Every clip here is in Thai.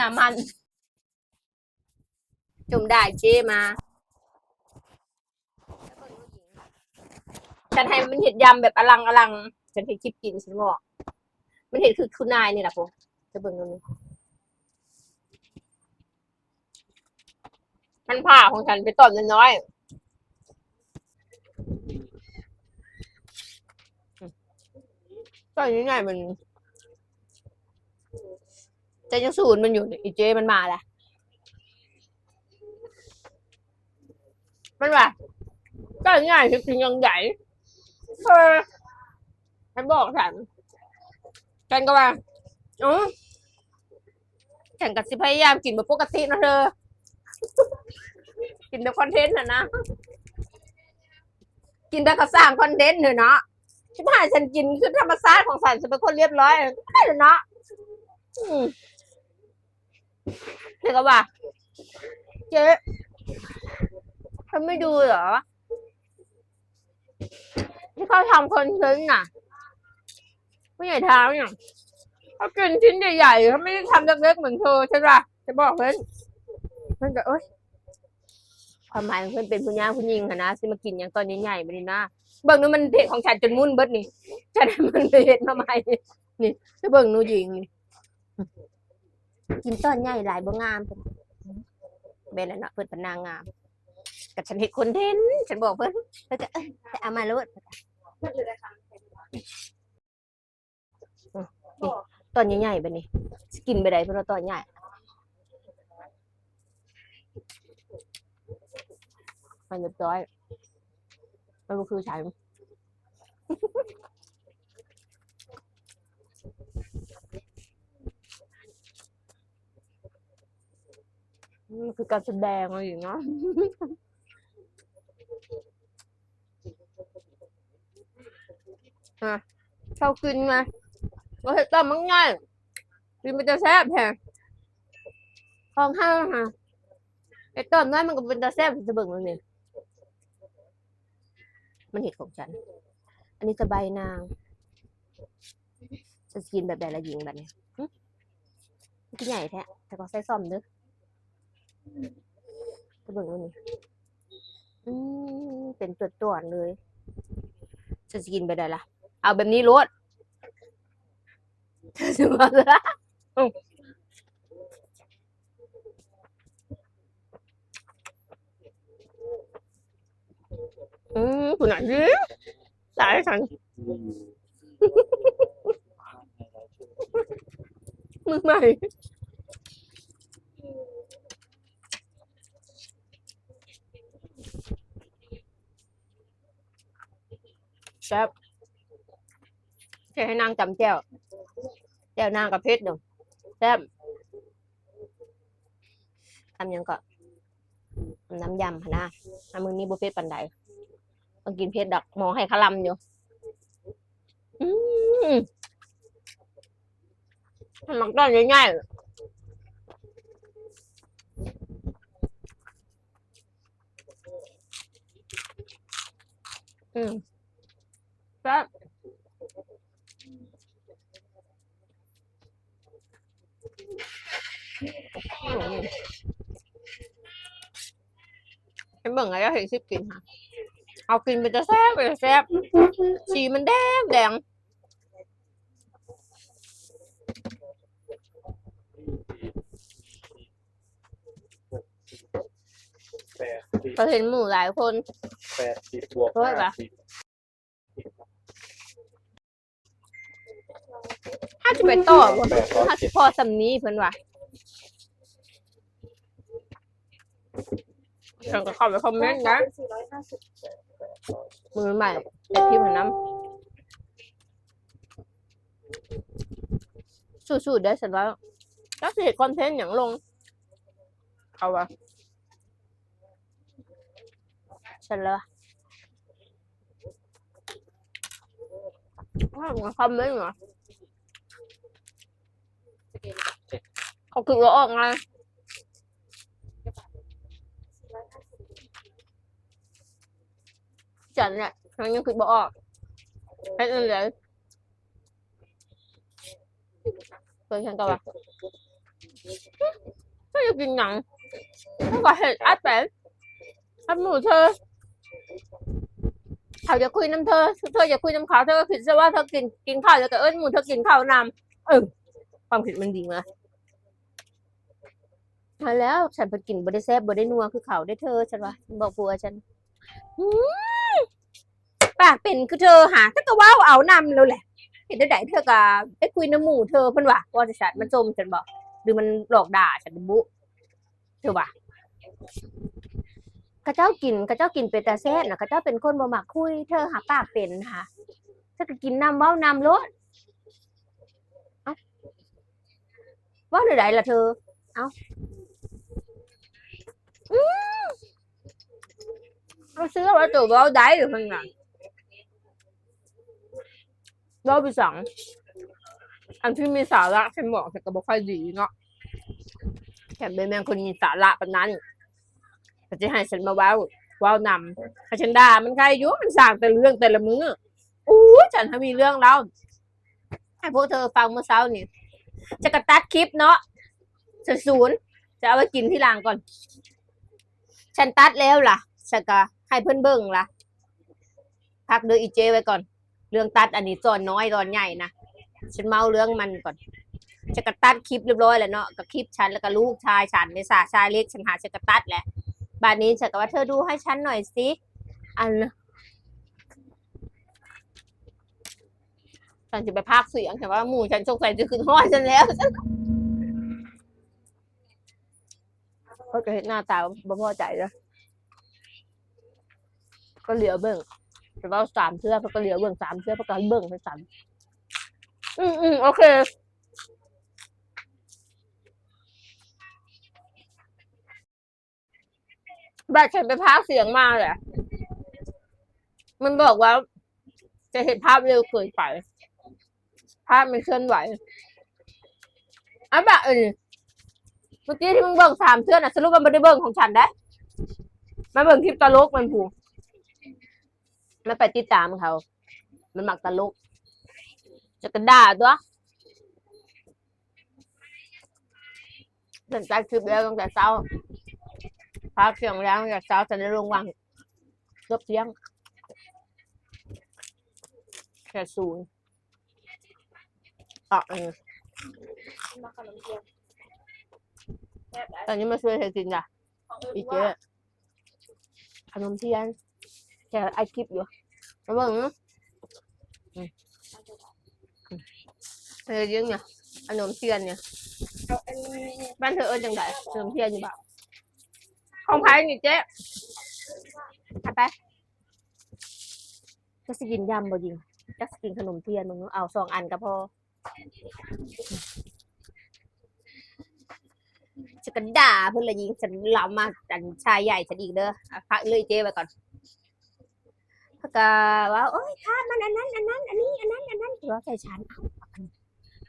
น้ำมัน จุ่มได้เจมาฉันให้มันเห็ดยำแบบอลังอลังฉันเห็ดคลิปกินฉันบอก มันเห็ดคือคุณนายนี่แหละผมจะเบิ่งตรงนี้มันผ่าของฉันไปตอนน้อยๆตอนนี้ไงมัน จะยังศูนย์มันอยู่เนี่ยอีเจมันมาแหละมันว่าก็ง่ายคือจริงยังใหญ่เออฉันบอกฉันฉันก็ว่าอ๋อฉันกับสิพยายามกินแบบปกตินะเธอ กินแบบคอนเทนต์นะนะ กินแต่กระสร้างคอนเทนต์เถอะเนาะชิบหายฉันกินคือธรรมชาติของฉันฉันเป็นคนเรียบร้อยไม่เลยเนาะ อืมเธอก็ว่า เจ๊เธอไม่ดูเหรอ ที่เขาทำคอนเทนต์น่ะผู้ใหญ่เท้าเนี่ยเขากินชิ้นใหญ่ๆเขาไม่ได้ทำเล็กๆเหมือนเธอใช่ปะจะบอกเพื่อนเพื่อนก็เอ้ยความหมายของเพื่อนเป็นผู้หญิงผู้หญิงค่ะนะสิมากินอย่างตอนใหญ่ๆไม่ได้นะเบิ่งนู้นมันเพจของฉันจนมุ่นเบิดนี่ฉันมันเพจมาใหม่นี่จะเบิ่งนูหญิงนี่ กินตอนใหญ่หลายบ่งามเป็นเป็นแล้วเนาะเพิ่นเป็นนางงามกับฉันเห็นคนเทนฉันบอกเพิ่นเพิ่นเอ้ยไปเอามาโลดตอนใหญ่ๆแบบนี้สกินไปได้เพราะเราตอนใหญ่มันเรียบร้อยมันก็คือฉัน มันคือการแสดงอะไรอย่างเงี้ยอะชอบกินไงก็เห็ดต้มมันง่ายกินมันจะแซ่บแฮะของข้าวฮะไอ้ต้มน้อยมันก็เป็นตาแซ่บจะเบิ่งมันนี่มันเห็ดของฉัน อันนี้สบายนางจะกินแบบใดละหญิงแบบนี้หึที่ใหญ่แท้แต่ก็ใส่ซ่อมเด้ อจะเบิ่งมันนี่อืมเป็นตัวตัวๆเลยจะกินไปได้ละเอาแบบนี้รสจะมาละอืมคุณไหนดิตายฉันมือใหม่ ซ่บแค่ให้นางจำแจ้วแจ่วนางกับเพชรดี๋ยวแซ่บทำยังก็น้ำยำหั้นะอันมือนี้บุฟเฟ่ปันใดต้องกินเพชรดักหมอให้ขลำอยู่อืมมันมักได้ง่ายๆอืม แซ่บเห็นเบิ่งอะไรก็เห็นชิบกินค่ะ เอากินไปจะแซ่บไปจะแซ่บสีมันแดงแดงแปดสิบเราเห็นหมู่หลายคนแปดสิบบวกเฮ้ยห้าปะสิบ ถ้าจะไปต่อบ่ถ้าสิพอสำนี้เพิ่นว่าฉันก็เข้าไปคอมเมนต์นะมือใหม่แต่พิมพ์น้ำสู้ๆเด้อฉันว่าก็สิเห็นคอนเทนต์อย่างลง เอาวะเลยว่ามันคอมเมนต์เหรอเขาคือว่าออกไงฉันเนี่ยฉันยังคือบ่ออกแค่นั้นเลย เคยฉันก็ว่าก็จะกินหนังแล้วก็เห็ดอัดแปนอัดหมู เขาจะคุยน้ำเธอ เธอจะคุยน้ำเขาเธอก็คิดซะว่าเธอกินกินข้าวแล้วก็เอิ้นหมูเธอกินข้าวนำเออความคิดมันดีมากมาแล้วฉันไปกินบไดแซบบไดนัวคือเขาได้เธอฉันว่าบอกผัวฉันปากเป็นคือเธอหาถ้าก็ว้าเอานำแล้วแหละ เห็นได้ไหนเธอก็ไปคุยน้ำหมูเธอเพิ่นว่าว่าจะฉันมันจมฉันบอกหรือมันหลอกด่าฉันบุเธอว่า ข้าเจ้ากินข้าเจ้ากินเป็นตาแซ่บนะข้าเจ้าเป็นคนบ่มักคุย เธอหาปากเป็นค่ะเธอก็กินน้ำเว้าน้ำรสเอ้าว่าหรือใดล่ะเธอ เอ้าอืมเอาซื้อไว้ตัวเว้าได้หรือมันไงเว้าไปสองอันที่มีสาระฉันบอกฉันก็บ่ค่อยดีเนาะแถมเป็นแมงคนมีสาระปานนั้น ก็จะให้ฉันมาเว้าเว้านำให้ฉันด่ามันใครอยุ่มันสั่งแต่เรื่องแต่ละมืออู้ฉันถ้ามีเรื่องแล้วให้พวกเธอฟังเมื่อเช้านี่จะกระตัดคลิปเนาะจะศูนย์จะเอาไว้กินที่หลังก่อน ฉันตัดแล้วล่ะฉันก็ให้เพื่อนเบิ่งล่ะพักเดืออีเจไว้ก่อน เรื่องตัดอันนี้ตอนน้อยตอนใหญ่นะฉันเมาเรื่องมันก่อนจะกระตัดคลิปเรียบร้อยแล้วเนาะกับคลิปฉันแล้วก็ลูกชายฉันในสาชายเล็กฉันหาจะกระตัดแหละ บานนี้ฉันก็ว่าเธอดูให้ฉันหน่อยสิอันฉันจะไปพากเสียงแต่ว่าหมู่ฉันสงสัยจะขึ้นห้อยฉันแล้วฉันเขาเห็นหน้าตาบ่พอใจแล้วก็เหลียวเบิ่งแต่ว่าสามเทื่อเขาก็เหลียวเบิ่งสามเทื่อเขาก็เบิ่งไปสามอืมอืมโอเค แบบฉันไปพากเสียงมาแหละมันบอกว่า จะเห็นภาพเร็วเกินไป ภาพมันเคลื่อนไหวอะแบบเออเมื่อกี้ที่มึงเบิ่งสามเทื่อน่ะสรุปมันไม่ได้เบิ่งของฉันได้มาเบิ่งคลิปตลกมันผูมันไปติดตามเขา มันหมักตลก จะกระด่าตัวสนใจคลิปแล้วตั้งแต่เช้า พักเสียงแล้วตั้งแต่เช้าจะได้ลงวังเกือบเที่ยงแค่ศูนย์ต่อเออมาขนมเทียนแซ่บได้ตอนนี้มาช่วยเธอกินจ้ะอีกเยว่าอะขนมเทียนแค่ไอคลิปอยู่มาเบิ่งเนะเธอยังเนี่ยขนมเทียนเนี่ยมันนี้บ้านเธอเอิ้นจังไดขนมเทียนอยู่บ่า ของไผ่นี่เจ๊ไปไปจะสกินยำบ่ยิงจะสกินขนมเทียนมึงเอาสองอันก็พอจะกระด่าเพื่อนละยิงฉันเหลามาจันชายใหญ่ฉันอีกเด้อพักเลยเจ๊ไปก่อนพักกะว่าโอ๊ยถ้ามันอันนั้นอันนั้น อันนี้ อันนั้น อันนั้นถือว่าใส่ฉันเอาเอนนี้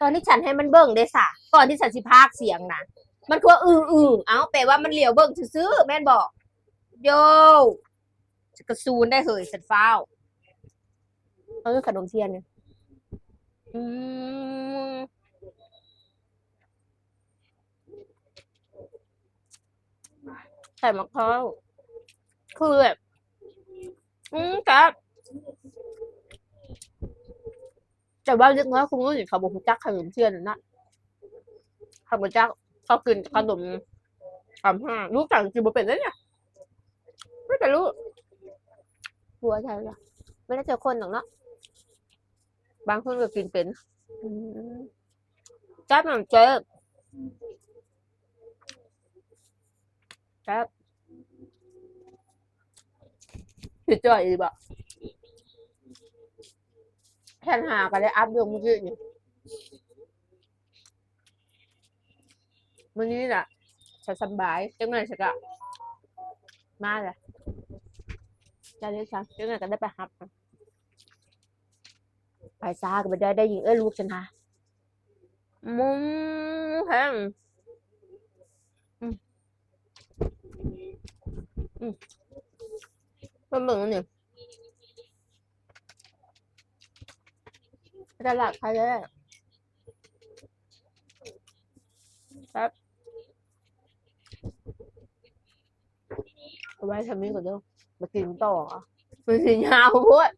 ตอนที่ฉันให้มันเบิ่งได้สะก่อนที่ฉันสิพากเสียงนะ มันคืออืออือเอ้าแปลว่ามันเหลียวเบิ่งซื้อๆแม่นบอกโยจะกระซูนได้เหยสันฟ้าวเออขนมเทียนเนี่ยอืมใส่มะพร้าวคือแบบอืมครับแต่ว่าเล็กน้อยคงรู้สึกเขาบอกรู้จักขนมเทียนนะเขาบอกจัก เขากินขนมสามห้าลูกสั่งกินบ่เป็นเลยเนี่ยไม่แต่ลูกหัวใจละไม่ได้เจอคนหรอกเนาะบางคนก็กินเป็นอืมจับหนังเจ๊จับพี่จ่อยดีบ่แค่หากันเลยอัพเรื่องเมื่อกี้นี่ มื้อนี้น่ะฉันสบายจังไงฉันก็มาเลยจะเรียกฉันจังไงก็ได้ไปหับไปซ่าก็ไม่ได้ได้ยิงเอ้ยลูกฉันฮะมุมแฮมอืมอืมมันเหมือนนี่ตลาดใครเลยครับ เอา ไว้ทำนี้ก่อนเด้อมากินต่ออะมันสิยาวโพด